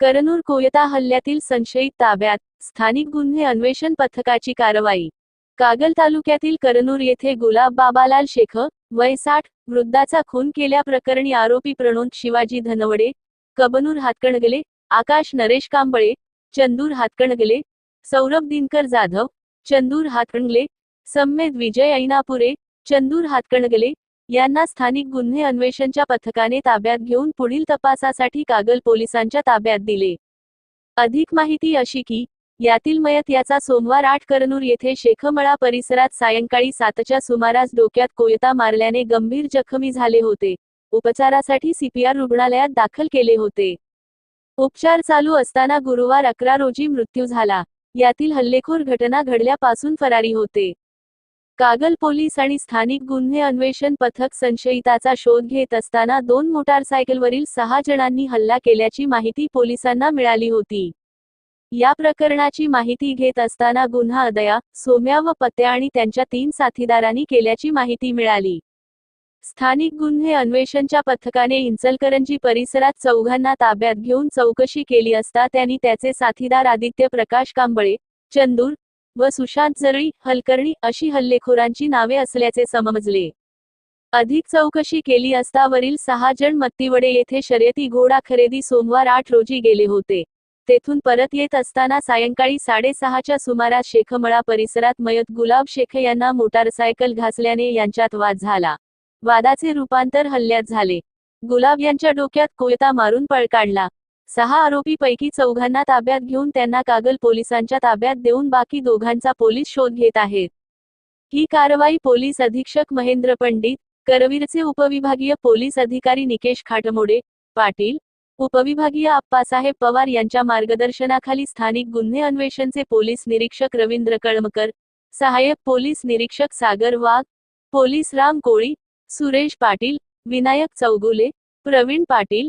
करनूर कोयता हल्ल्यातील संशयित ताब्यात स्थानिक गुन्हे अन्वेषण पथकाची कारवाई. कागल तालुक्यातील करनूर येथे गुलाब बाबालाल शेख वय साठ वृद्धाचा खून केल्याप्रकरणी आरोपी प्रणोद शिवाजी धनवडे कबनूर हातकणगले आकाश नरेश कांबळे चंदूर हातकणगले सौरभ दिनकर जाधव चंदूर हातकणगले सम्मेद विजय ऐनापुरे चंदूर हातकणगले यांना स्थानिक गुन्हे अन्वेषणच्या पथकाने ताब्यात घेऊन पुढील तपासासाठी कागल पोलिसांच्या ताब्यात दिले. अधिक माहिती अशी की यातील मयत याचा सोमवार आठ करनूर येथे शेखमळा परिसरात सायंकाळी सातच्या सुमारास डोक्यात कोयता मारल्याने गंभीर जखमी झाले होते. उपचारासाठी सीपीआर रुग्णालयात दाखल केले होते. उपचार चालू असताना गुरुवार अकरा रोजी मृत्यू झाला. यातील हल्लेखोर घटना घडल्यापासून फरारी होते. कागल पोलीस आणि स्थानिक गुन्हे अन्वेषण पथक संशयिताचा शोध घेत असताना दोन मोटारसायकलवरील सहा जणांनी हल्ला केल्याची माहिती पोलिसांना मिळाली होती. या प्रकरणाची माहिती घेत असताना गुन्हा अदया सोम्या व पत्या आणि त्यांच्या तीन साथीदारांनी केल्याची माहिती मिळाली. स्थानिक गुन्हे अन्वेषणच्या पथकाने इंचलकरंजी परिसरात चौघांना ताब्यात घेऊन चौकशी केली असता त्यांनी त्याचे साथीदार आदित्य प्रकाश कांबळे चंदूर व सुशांत जरळी हलकर्णी अशी हल्लेखोरांची नावे असल्याचे समजले. अधिक चौकशी केली असता वरील सहा जण मत्तीवडे येथे शर्यती घोडा खरेदी सोमवार आठ रोजी गेले होते. तेथून परत येत असताना सायंकाळी साडेसहाच्या सुमारास शेखमळा परिसरात मयत गुलाब शेख यांना मोटारसायकल घासल्याने यांच्यात वाद झाला. वादाचे रूपांतर हल्ल्यात झाले. गुलाब यांच्या डोक्यात कोयता मारून पळ काढला. सहा आरोपीपैकी चौघांना ताब्यात घेऊन त्यांना कागल पोलिसांच्या ताब्यात देऊन बाकी दोघांचा पोलीस शोध घेत आहेत. ही कारवाई पोलीस अधीक्षक महेंद्र पंडित करवीरचे उपविभागीय पोलीस अधिकारी निकेश खाटमोडे पाटील उपविभागीय आप्पासाहेब पवार यांच्या मार्गदर्शनाखाली स्थानिक गुन्हे अन्वेषणचे पोलीस निरीक्षक रवींद्र कळमकर सहाय्यक पोलीस निरीक्षक सागर वाघ पोलीस राम कोळी सुरेश पाटील विनायक चौगुले प्रवीण पाटील